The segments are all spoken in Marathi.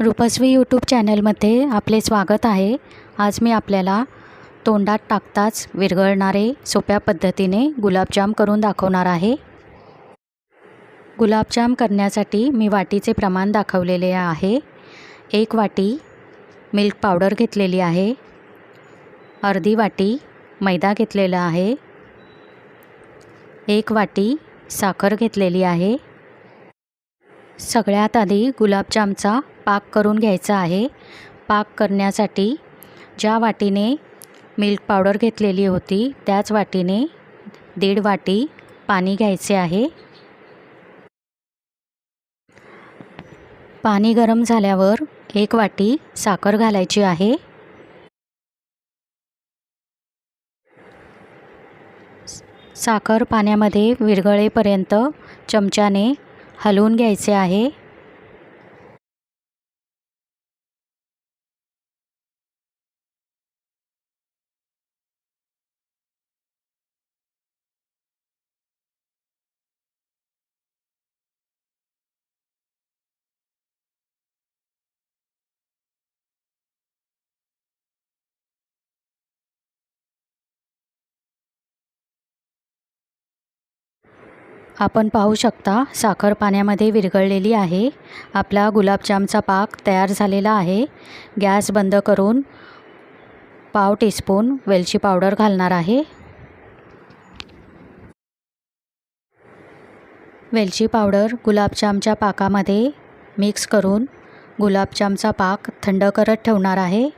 रुपस्वी यूट्यूब चॅनलमध्ये आपले स्वागत आहे. आज मी आपल्याला तोंडात टाकताच विरघळणारे सोप्या पद्धतीने गुलाबजाम करून दाखवणार आहे. गुलाबजाम करण्यासाठी मी वाटीचे प्रमाण दाखवलेले आहे. एक वाटी मिल्क पावडर घेतलेली आहे. अर्धी वाटी मैदा घेतलेला आहे. एक वाटी साखर घेतलेली आहे. सगळ्यात आधी गुलाबजामचा पाक करून घ्यायचा आहे. पाक करण्यासाठी ज्या वाटीने मिल्क पावडर घेतलेली होती त्याच वाटीने दीड वाटी पाणी घ्यायचे आहे. पाणी गरम झाल्यावर एक वाटी साखर घालायची आहे. साखर पाण्यामध्ये विरघळेपर्यंत चमच्याने हलवून घ्यायचे आहे. आपण पाहू शकता साखर पाण्यामध्ये विरघळलेली आहे. आपला गुलाबजामचा पाक तयार झालेला आहे. गॅस बंद करून पाव टीस्पून वेलची पावडर घालणार आहे. वेलची पावडर गुलाबजामच्या पाकामध्ये मिक्स करून गुलाबजामचा पाक थंड करत ठेवणार आहे.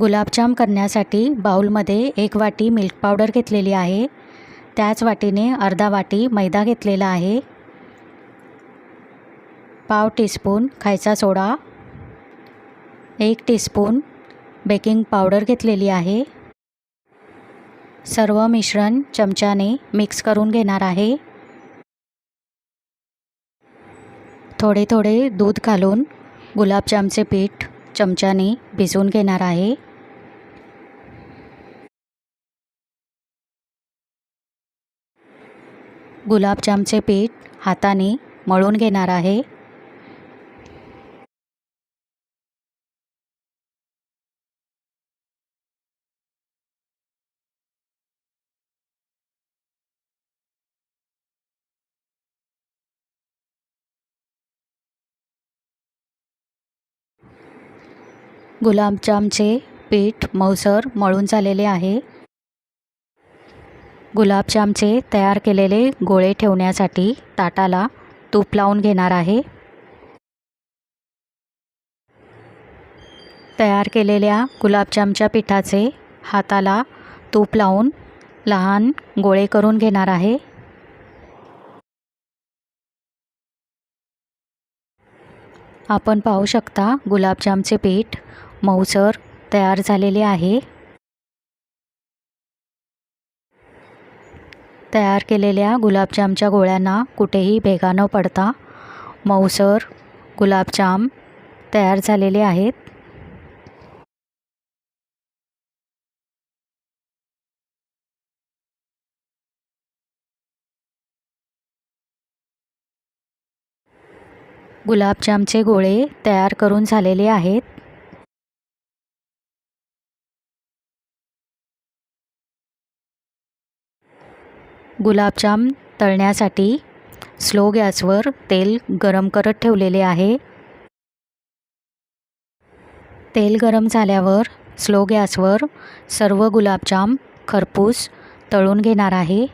गुलाबजाम करण्यासाठी बाऊलमध्ये एक वाटी मिल्क पावडर घेतलेली आहे. त्याच वाटीने अर्धा वाटी मैदा घेतलेला आहे. पाव टीस्पून खायचा सोडा. एक टीस्पून बेकिंग पावडर घेतलेली आहे. सर्व मिश्रण चमच्याने मिक्स करून घेणार आहे. थोडे थोडे दूध घालून गुलाबजामचे पीठ चमच्याने भिजवून घेणार आहे. गुलाबजामचे पीठ हाताने मळून घेणार आहे. गुलाबजामचे पीठ मऊसर मळून झालेले आहे. गुलाबजामचे तयार केलेले गोळे ठेवण्यासाठी ताटाला तूप लावून घेणार आहे. तयार केलेल्या गुलाबजामच्या पिठाचे हाताला तूप लावून लहान गोळे करून घेणार आहे. आपण पाहू शकता गुलाबजामचे पीठ मऊसर तयार झालेले आहे. तयार केलेल्या गुलाबजामच्या गोळ्यांना कुठेही भेगा न पडता मऊसर गुलाबजाम तयार झालेले आहेत. गुलाबजामचे गोळे तयार करून झालेले आहेत. गुलाबजाम तळण्यासाठी स्लो गॅसवर तेल गरम करत ठेवलेले आहे. तेल गरम झाल्यावर स्लो गॅसवर सर्व गुलाबजाम खरपूस तळून घेणार आहे.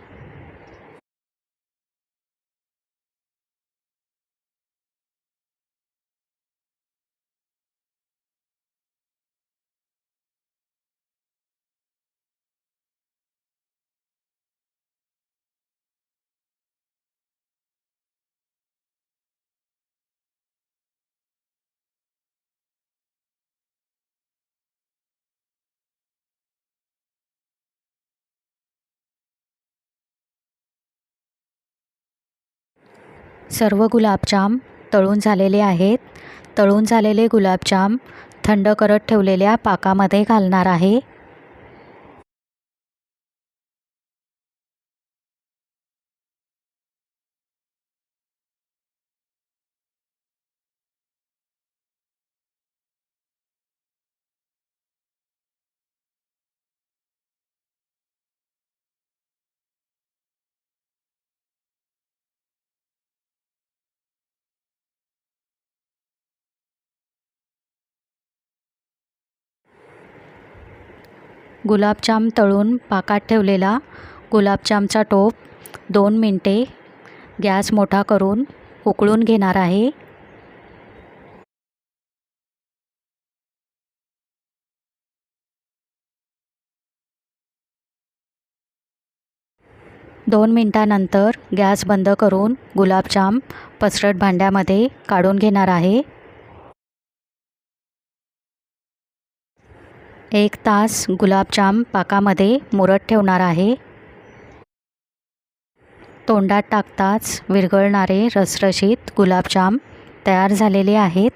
सर्व गुलाबजाम तळून झालेले आहेत. तळून झालेले गुलाबजाम थंड करत ठेवलेल्या पाकामध्ये घालणार आहे. गुलाबजाम तळून पाकात ठेवलेला गुलाबजामचा टोप दोन मिनटे गॅस मोठा करून उकळून घेणार आहे. दोन मिनटानंतर गॅस बंद करून गुलाबजाम पसरट भांड्यामध्ये काढून घेणार आहे. एक तास गुलाबजाम पाकामध्ये मुरत ठेवणार आहे. तोंडात टाकताच विरघळणारे रसरशीत गुलाबजाम तयार झालेले आहेत.